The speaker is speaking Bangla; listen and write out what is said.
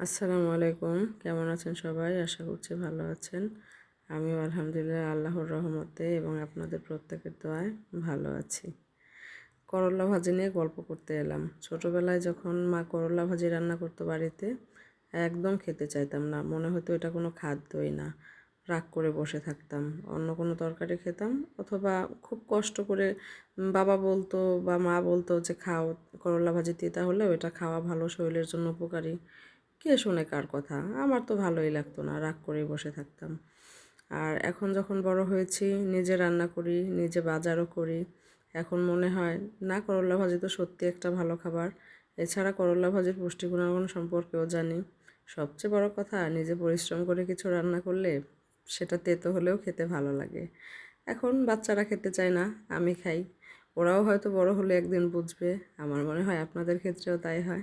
আসসালামু আলাইকুম। কেমন আছেন সবাই? আশা করছি ভালো আছেন। আমিও আলহামদুলিল্লাহ আল্লাহর রহমতে এবং আপনাদের প্রত্যেকের দোয়ায় ভালো আছি। করলা ভাজি নিয়ে গল্প করতে এলাম। ছোটোবেলায় যখন মা করলা ভাজি রান্না করতো বাড়িতে, একদম খেতে চাইতাম না। মনে হতো এটা কোনো খাদ্যই না। রাগ করে বসে থাকতাম। অন্য কোনো তরকারি খেতাম অথবা খুব কষ্ট করে বাবা বলতো বা মা বলতো যে, খাও করলা ভাজি তিতা হলে ওটা খাওয়া ভালো, শরীরের জন্য উপকারী। কে শোনে কার কথা? আমার তো ভালোই লাগতো না, রাগ করেই বসে থাকতাম। আর এখন যখন বড় হয়েছি, নিজে রান্না করি, নিজে বাজারও করি, এখন মনে হয় না, করলা ভাজি তো সত্যি একটা ভালো খাবার। এছাড়া করলা ভাজির পুষ্টি গুণাগুণ সম্পর্কেও জানি। সবচেয়ে বড় কথা, নিজে পরিশ্রম করে কিছু রান্না করলে সেটা তেতো হলেও খেতে ভালো লাগে। এখন বাচ্চারা খেতে চায় না, আমি খাই। ওরাও হয়তো বড় হলে একদিন বুঝবে, আমার মনে হয় আপনাদের ক্ষেত্রেও তাই হয়।